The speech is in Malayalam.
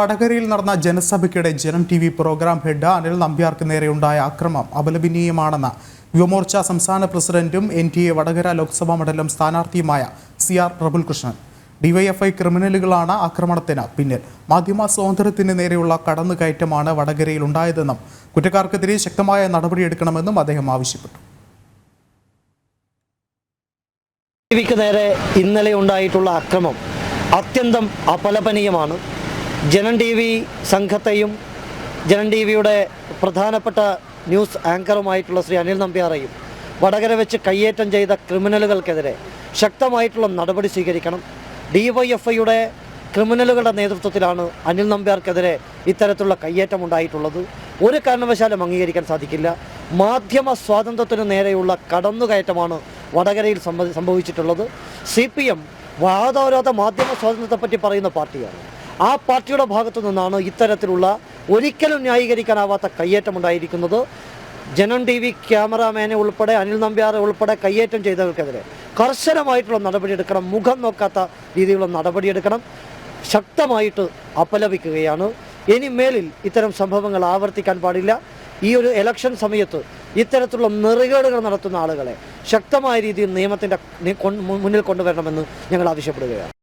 വടകരയിൽ നടന്ന ജനസഭയ്ക്കിടെ Janam T V program head Anil നമ്പ്യാർക്ക് നേരെയുണ്ടായ അക്രമം അപലപനീയമാണെന്ന് യുവമോർച്ച സംസ്ഥാന പ്രസിഡന്റും N D A Vadakara Loksabha മണ്ഡലം സ്ഥാനാർത്ഥിയുമായ സി ആർ പ്രഭുൽകൃഷ്ണൻ ഡിവൈഎഫ്ഐ ക്രിമിനലുകളാണ് ആക്രമണത്തിന് പിന്നിൽ. മാധ്യമ സ്വാതന്ത്ര്യത്തിന് നേരെയുള്ള കടന്നുകയറ്റമാണ് വടകരയിൽ ഉണ്ടായതെന്നും കുറ്റക്കാർക്കെതിരെ ശക്തമായ നടപടിയെടുക്കണമെന്നും അദ്ദേഹം ആവശ്യപ്പെട്ടു. ടിവിക്ക് നേരെ ഇന്നലെ ഉണ്ടായിട്ടുള്ള അക്രമം അത്യന്തം അപലപനീയമാണ്. ജനൻ ടി വി സംഘത്തെയും ജനൻ ടി വിയുടെ പ്രധാനപ്പെട്ട ന്യൂസ് ആങ്കറുമായിട്ടുള്ള ശ്രീ അനിൽ നമ്പ്യാറേയും വടകര വെച്ച് കയ്യേറ്റം ചെയ്ത ക്രിമിനലുകൾക്കെതിരെ ശക്തമായിട്ടുള്ള നടപടി സ്വീകരിക്കണം. ഡിവൈഎഫ്ഐയുടെ ക്രിമിനലുകളുടെ നേതൃത്വത്തിലാണ് അനിൽ നമ്പ്യാർക്കെതിരെ ഇത്തരത്തിലുള്ള കയ്യേറ്റം ഉണ്ടായിട്ടുള്ളത്. ഒരു കാരണവശാലും അംഗീകരിക്കാൻ സാധിക്കില്ല. മാധ്യമ സ്വാതന്ത്ര്യത്തിന് നേരെയുള്ള കടന്നുകയറ്റമാണ് വടകരയിൽ സംഭവ- സംഭവിച്ചിട്ടുള്ളത്. സി പി എം വാദോരാത മാധ്യമ സ്വാതന്ത്ര്യത്തെപ്പറ്റി പറയുന്ന പാർട്ടിയാണ്. ആ പാർട്ടിയുടെ ഭാഗത്തു നിന്നാണ് ഇത്തരത്തിലുള്ള ഒരിക്കലും ന്യായീകരിക്കാനാവാത്ത കയ്യേറ്റം ഉണ്ടായിരിക്കുന്നത്. ജനം ടി വി ക്യാമറാമാനെ ഉൾപ്പെടെ അനിൽ നമ്പ്യാറെ ഉൾപ്പെടെ കയ്യേറ്റം ചെയ്തവർക്കെതിരെ കർശനമായിട്ടുള്ള നടപടിയെടുക്കണം മുഖം നോക്കാത്ത രീതിയിലുള്ള നടപടിയെടുക്കണം ശക്തമായിട്ട് അപലപിക്കുകയാണ്. ഇനി മേലിൽ ഇത്തരം സംഭവങ്ങൾ ആവർത്തിക്കാൻ പാടില്ല. ഈ ഒരു ഇലക്ഷൻ സമയത്ത് ഇത്തരത്തിലുള്ള നെറുകേടുകൾ നടത്തുന്ന ആളുകളെ ശക്തമായ രീതിയിൽ നിയമത്തിന്റെ മുന്നിൽ കൊണ്ടുവരണമെന്ന് ഞങ്ങൾ ആവശ്യപ്പെടുകയാണ്.